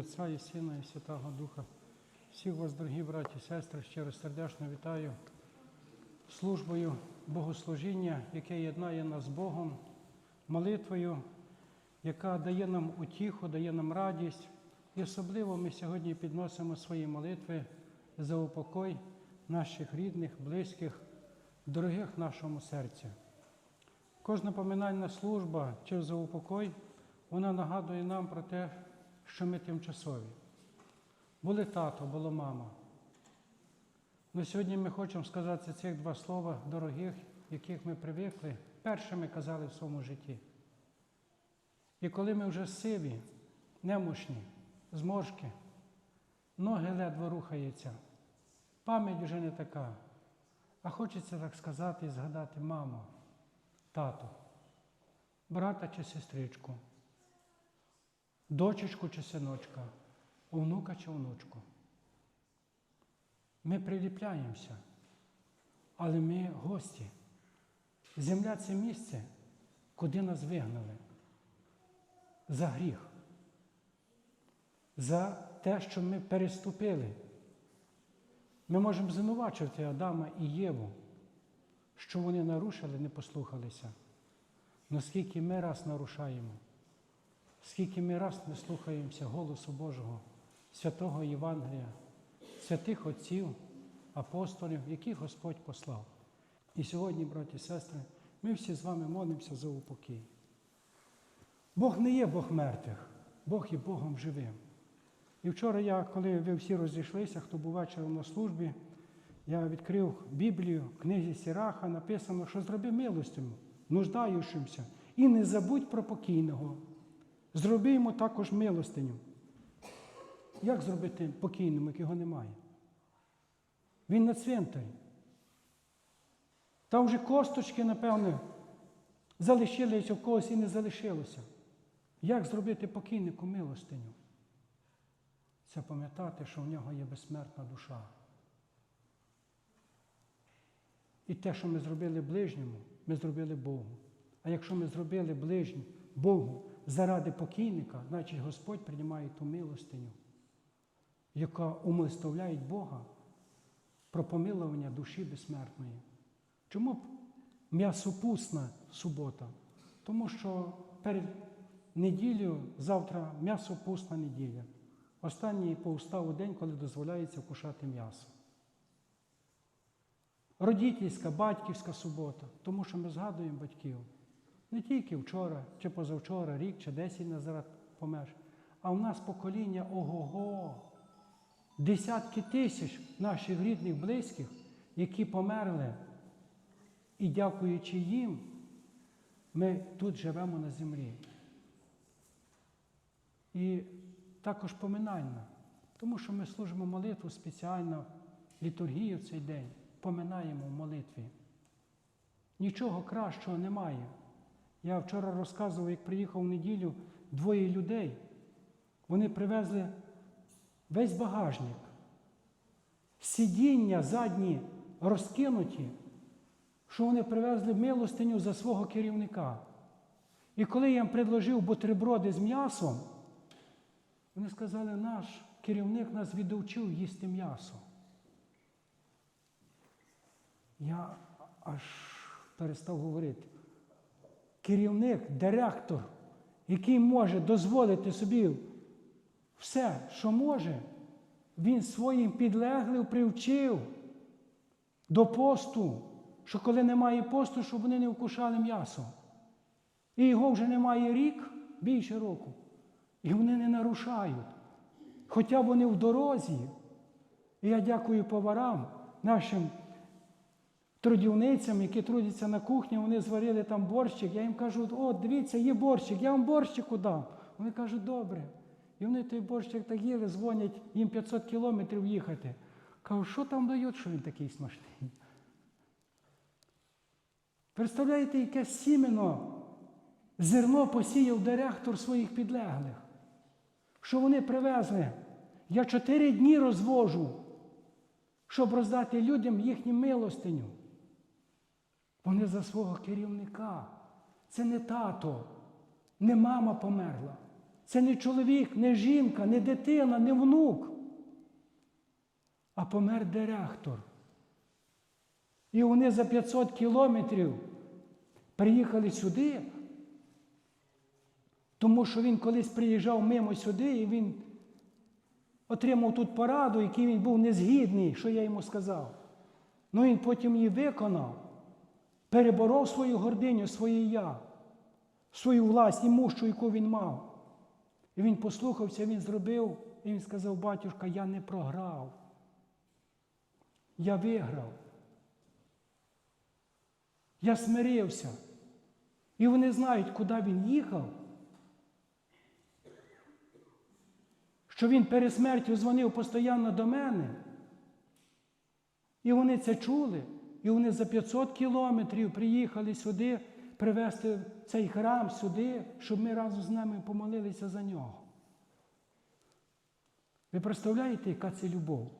Отця і Сина, і Святого Духа. Всіх вас, дорогі браті і сестри, щиро сердечно вітаю службою богослужіння, яке єднає нас з Богом, молитвою, яка дає нам утіху, дає нам радість. І особливо ми сьогодні підносимо свої молитви за упокой наших рідних, близьких, дорогих нашому серцю. Кожна поминальна служба чи за упокой, вона нагадує нам про те, що ми тимчасові. Були тато, була мама. Но сьогодні ми хочемо сказати цих два слова дорогих, яких ми привикли, першими казали в своєму житті. І коли ми вже сиві, немощні, зморшки, ноги ледве рухаються, пам'ять вже не така. А хочеться так сказати і згадати маму, тато, брата чи сестричку, дочечку чи синочка, онука чи онучку. Ми приліпляємося, але ми гості. Земля це місце, куди нас вигнали. За гріх, за те, що ми переступили. Ми можемо звинувачувати Адама і Єву, що вони нарушили, не послухалися. Но скільки ми раз нарушаємо, скільки ми раз не слухаємося голосу Божого, святого Євангелія, святих отців, апостолів, яких Господь послав. І сьогодні, браті і сестри, ми всі з вами молимося за упокій. Бог не є Бог мертвих, Бог є Богом живим. І вчора я, коли ви всі розійшлися, хто був вечором на службі, я відкрив Біблію, книзі Сіраха написано, що зроби милостю, нуждаючимся, і не забудь про покійного. Зроби йому також милостиню. Як зробити покійним, як його немає? Він на цвинтарі. Там вже косточки, напевне, залишилися в когось і не залишилося. Як зробити покійнику милостиню? Це пам'ятати, що в нього є безсмертна душа. І те, що ми зробили ближньому, ми зробили Богу. А якщо ми зробили ближньому Богу заради покійника, значить Господь приймає ту милостиню, яка умилставляє Бога про помилування душі безсмертної. Чому б м'ясопусна субота? Тому що перед неділею завтра м'ясопусна неділя. Останній по уставу день, коли дозволяється вкушати м'ясо. Родительська, батьківська субота, тому що ми згадуємо батьків. Не тільки вчора, чи позавчора, рік, чи десять назад помер, а в нас покоління ого-го. Десятки тисяч наших рідних, близьких, які померли. І дякуючи їм, ми тут живемо на землі. І також поминальна, тому що ми служимо молитву спеціально, літургію в цей день, поминаємо в молитві. Нічого кращого немає. Я вчора розказував, як приїхав в неділю двоє людей. Вони привезли весь багажник. Сидіння задні розкинуті, що вони привезли милостиню за свого керівника. І коли я їм предложив бутерброди з м'ясом, вони сказали, наш керівник нас відучив їсти м'ясо. Я аж перестав говорити. Керівник, директор, який може дозволити собі все, що може, він своїм підлеглим привчив до посту, що коли немає посту, щоб вони не вкушали м'ясо. І його вже немає рік, більше року. І вони не нарушають. Хоча вони в дорозі. І я дякую поварам, нашим трудівницям, які трудяться на кухні, вони зварили там борщик. Я їм кажу, о, дивіться, є борщик, я вам борщику дам. Вони кажуть, добре. І вони той борщик так їли, дзвонять, їм 500 кілометрів їхати. Кажу, що там дають, що він такий смачний? Представляєте, яке сімено зерно посіяв директор своїх підлеглих? Що вони привезли? Я чотири дні розвожу, щоб роздати людям їхню милостиню. Вони за свого керівника. Це не тато, не мама померла. Це не чоловік, не жінка, не дитина, не внук. А помер директор. І вони за 500 кілометрів приїхали сюди, тому що він колись приїжджав мимо сюди, і він отримав тут пораду, який він був незгідний, що я йому сказав. Ну він потім її виконав, переборов свою гординю, своє я, свою власть імущу, яку він мав. І він послухався, він зробив, і він сказав, батюшка, я не програв. Я виграв. Я смирився. І вони знають, куди він їхав. Що він перед смертю дзвонив постійно до мене. І вони це чули. І вони за 500 кілометрів приїхали сюди привезти цей храм сюди, щоб ми разом з ними помолилися за нього. Ви представляєте, яка це любов?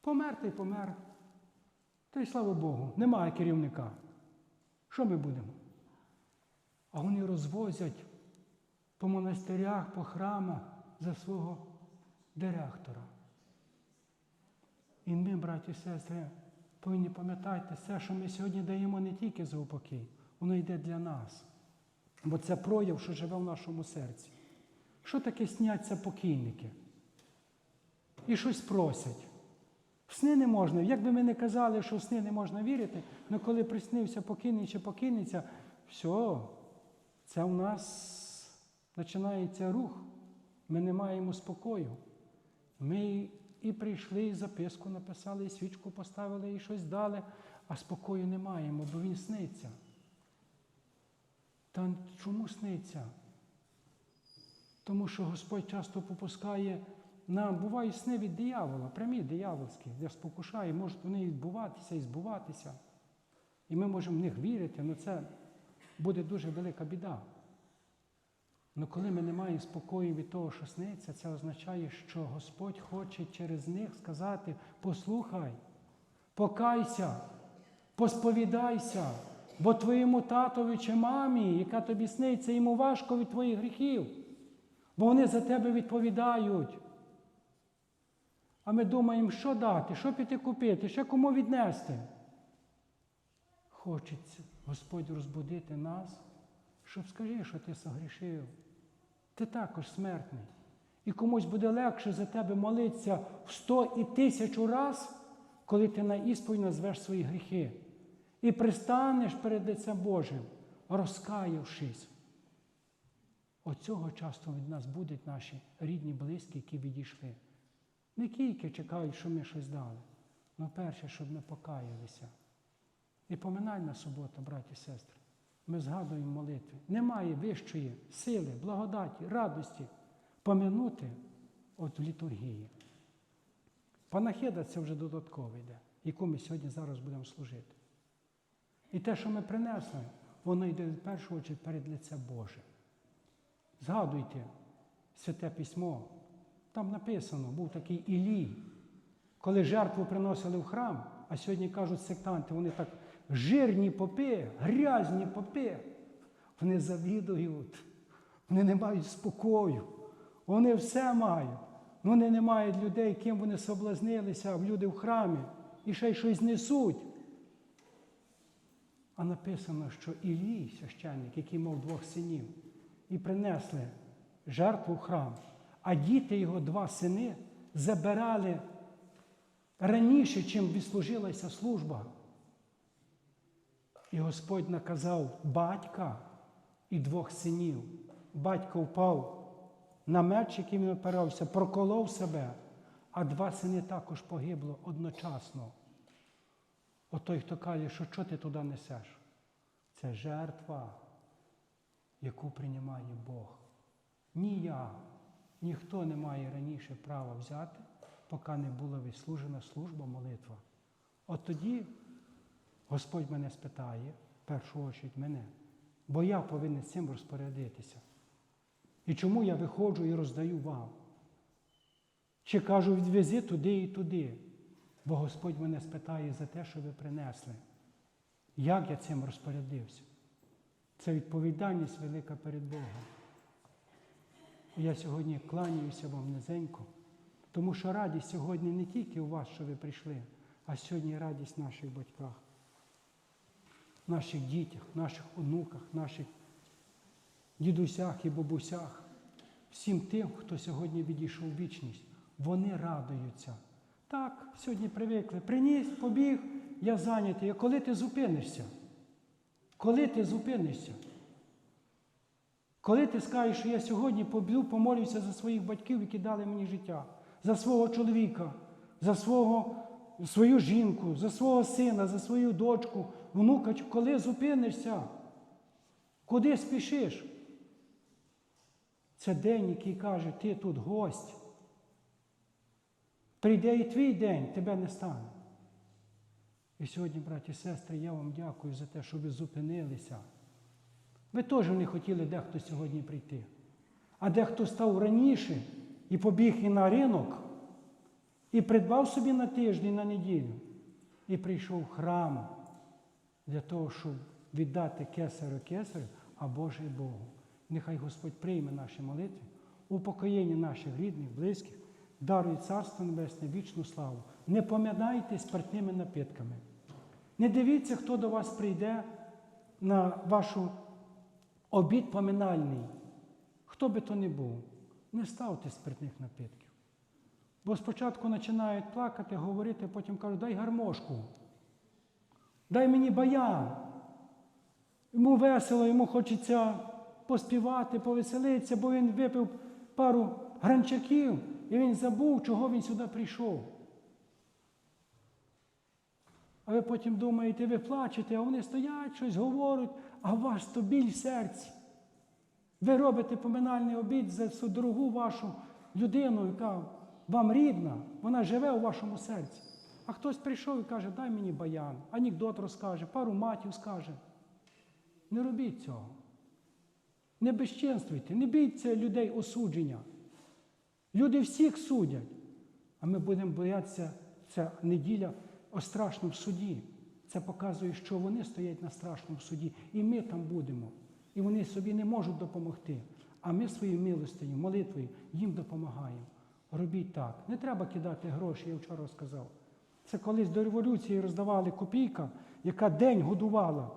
Помер та й помер. Та й слава Богу, немає керівника. Що ми будемо? А вони розвозять по монастирях, по храмах за свого директора. І ми, браті і сестри, повинні пам'ятати все, що ми сьогодні даємо не тільки за упокій, воно йде для нас. Бо це прояв, що живе в нашому серці. Що таке сняться покійники? І щось просять. В сни не можна. Як би ми не казали, що в сни не можна вірити, але коли приснився покійний чи покійниця, все, це у нас починається рух. Ми не маємо спокою. Ми і прийшли, і записку написали, і свічку поставили, і щось дали, а спокою не маємо, бо він сниться. Та чому сниться? Тому що Господь часто попускає нам, бувають сни від диявола, прямі диявольські, де спокушає, можуть вони відбуватися і збуватися. І ми можемо в них вірити, але це буде дуже велика біда. Але коли ми не маємо спокою від того, що сниться, це означає, що Господь хоче через них сказати: послухай, покайся, посповідайся, бо твоєму татові чи мамі, яка тобі сниться, йому важко від твоїх гріхів, бо вони за тебе відповідають. А ми думаємо, що дати, що піти купити, ще кому віднести. Хочеться Господь розбудити нас, щоб скажи, що ти согрішив. Ти також смертний. І комусь буде легше за тебе молитися в сто і тисячу раз, коли ти на ісповідь назвеш свої гріхи. І пристанеш перед лицем Божим, розкаявшись. Оцього часто від нас будуть наші рідні, близькі, які відійшли. Не тільки чекають, що ми щось дали, але перше, щоб ми покаялися. І поминальна субота, браті і сестри, ми згадуємо молитви. Немає вищої сили, благодаті, радості поминути от в літургії. Панахида це вже додатково йде, яку ми сьогодні зараз будемо служити. І те, що ми принесли, воно йде в першу чергу перед лице Боже. Згадуйте святе письмо. Там написано, був такий Ілій. Коли жертву приносили в храм, а сьогодні кажуть сектанти, вони так жирні попи, грязні попи. Вони завідують, вони не мають спокою, вони все мають. Вони не мають людей, ким вони соблазнилися, в люди в храмі, і ще й щось несуть. А написано, що Ілій, священник, який мав двох синів, і принесли жертву в храм, а діти його, два сини, забирали раніше, чим відслужилася служба. І Господь наказав батька і двох синів. Батько впав на меч, яким він опирався, проколов себе, а два сини також погибло одночасно. От той, хто каже, що що ти туди несеш? Це жертва, яку приймає Бог. Ні я, ніхто не має раніше права взяти, поки не була відслужена служба, молитва. От тоді Господь мене спитає, в першу чергу мене, бо я повинен цим розпорядитися. І чому я виходжу і роздаю вам? Чи кажу, відвези туди і туди, бо Господь мене спитає за те, що ви принесли. Як я цим розпорядився? Це відповідальність велика перед Богом. Я сьогодні кланяюся вам низенько, тому що радість сьогодні не тільки у вас, що ви прийшли, а сьогодні радість в наших батьках, наших дітях, наших онуках, наших дідусях і бабусях, всім тим, хто сьогодні відійшов вічність, вони радуються. Так, сьогодні привикли. Приніс, побіг, я зайнятий. А коли ти зупинишся? Коли ти зупинишся? Коли ти скажеш, що я сьогодні побіду, помолюся за своїх батьків, які дали мені життя, за свого чоловіка, за свого, свою жінку, за свого сина, за свою дочку, внука, коли зупинишся? Куди спішиш? Це день, який каже, ти тут гость. Прийде і твій день, тебе не стане. І сьогодні, браті і сестри, я вам дякую за те, що ви зупинилися. Ви теж не хотіли дехто сьогодні прийти. А дехто став раніше і побіг і на ринок, і придбав собі на тиждень, на неділю, і прийшов в храм для того, щоб віддати кесарю кесарю, а Боже Богу. Нехай Господь прийме наші молитви, упокоєння наших рідних, близьких, дарує Царство Небесне, вічну славу. Не поминайте спиртними напитками. Не дивіться, хто до вас прийде на вашу обід поминальний. Хто би то не був, не ставте спиртних напитків. Бо спочатку починають плакати, говорити, потім кажуть, дай гармошку, дай мені баян. Йому весело, йому хочеться поспівати, повеселитися, бо він випив пару гранчаків і він забув, чого він сюди прийшов. А ви потім думаєте, ви плачете, а вони стоять, щось говорять, а у вас то біль в серці. Ви робите поминальний обід за цю дорогу вашу людину, яка вам рідна, вона живе у вашому серці. А хтось прийшов і каже, дай мені баян, анекдот розкаже, пару матів скаже. Не робіть цього. Не безчинствуйте, не бійтеся людей осудження. Люди всіх судять. А ми будемо боятися, ця неділя о страшному суді. Це показує, що вони стоять на страшному суді, і ми там будемо. І вони собі не можуть допомогти. А ми своєю милостиню, молитвою їм допомагаємо. Робіть так. Не треба кидати гроші, я вчора сказав. Це колись до революції роздавали копійка, яка день годувала.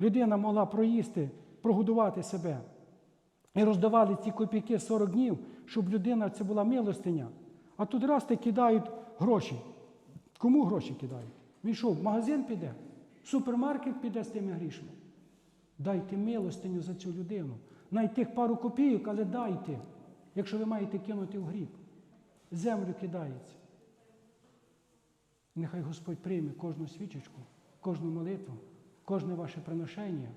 Людина могла проїсти, прогодувати себе. І роздавали ці копійки 40 днів, щоб людина це була милостиня. А тут раз ти кидають гроші. Кому гроші кидають? Він що, в магазин піде, в супермаркет піде з тими грішми. Дайте милостиню за цю людину. Навіть тих пару копійок, але дайте, якщо ви маєте кинути в гріб. Землю кидається. Нехай Господь прийме кожну свічечку, кожну молитву, кожне ваше приношення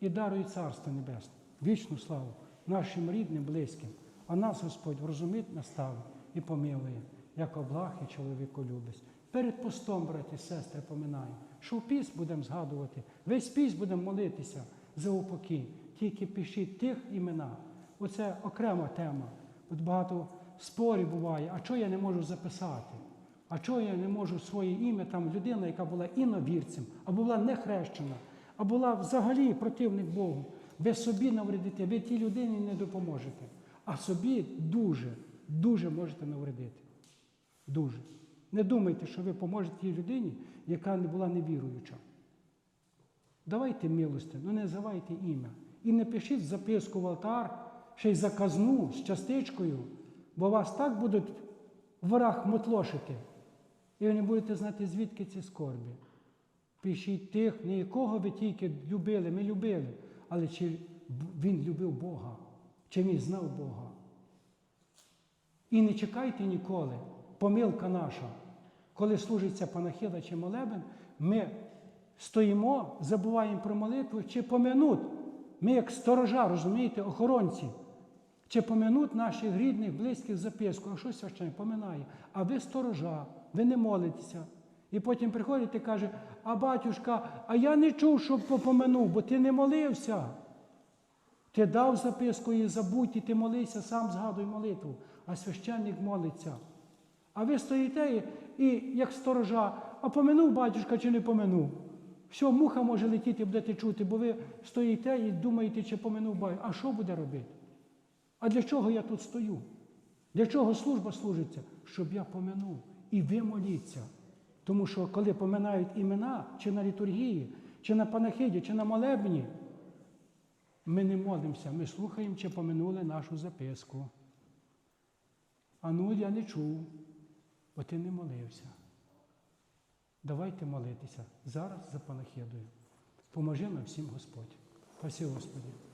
і дарує Царство Небесне, вічну славу нашим рідним, близьким, а нас Господь врозумить наставить і помилує, як облах і чоловіку любить. Перед постом, браті сестри, поминаємо, що в піс будемо згадувати, весь піс будемо молитися за упокій. Тільки пишіть тих імена. Оце окрема тема. От багато спорів буває, а чого я не можу записати? А чого я не можу своє ім'я, там людина, яка була іновірцем, або була не хрещена, а була взагалі противник Богу. Ви собі навредите, ви тій людині не допоможете. А собі дуже, дуже можете навредити. Дуже. Не думайте, що ви поможете тій людині, яка не була невіруюча. Давайте милости, ну не називайте ім'я. І не пишіть записку в алтар, ще й заказну з частичкою, бо вас так будуть в ворах мотлошити. І ви не будете знати, звідки ці скорбі. Пишіть тих, не якого ви тільки любили, ми любили, але чи він любив Бога, чи він знав Бога. І не чекайте ніколи, помилка наша. Коли служиться панахида чи молебен, ми стоїмо, забуваємо про молитву, чи поминуть. Ми, як сторожа, розумієте, охоронці, чи поминуть наших рідних, близьких записку, а що священник поминає. А ви сторожа, ви не молитеся. І потім приходить і каже, а батюшка, а я не чув, щоб попоминув, бо ти не молився. Ти дав записку і забудь, і ти молився, сам згадуй молитву, а священник молиться. А ви стоїте і, як сторожа, а поминув батюшка чи не поминув. Все, муха може летіти, будете чути, бо ви стоїте і думаєте, чи поминув батюшка. А що буде робити? А для чого я тут стою? Для чого служба служиться? Щоб я поминув. І ви моліться. Тому що коли поминають імена, чи на літургії, чи на панахиді, чи на молебні, ми не молимося, ми слухаємо, чи поминули нашу записку. А ну, я не чув, бо ти не молився. Давайте молитися зараз за панахидою. Поможи нам всім Господь. Спасибо, Господи.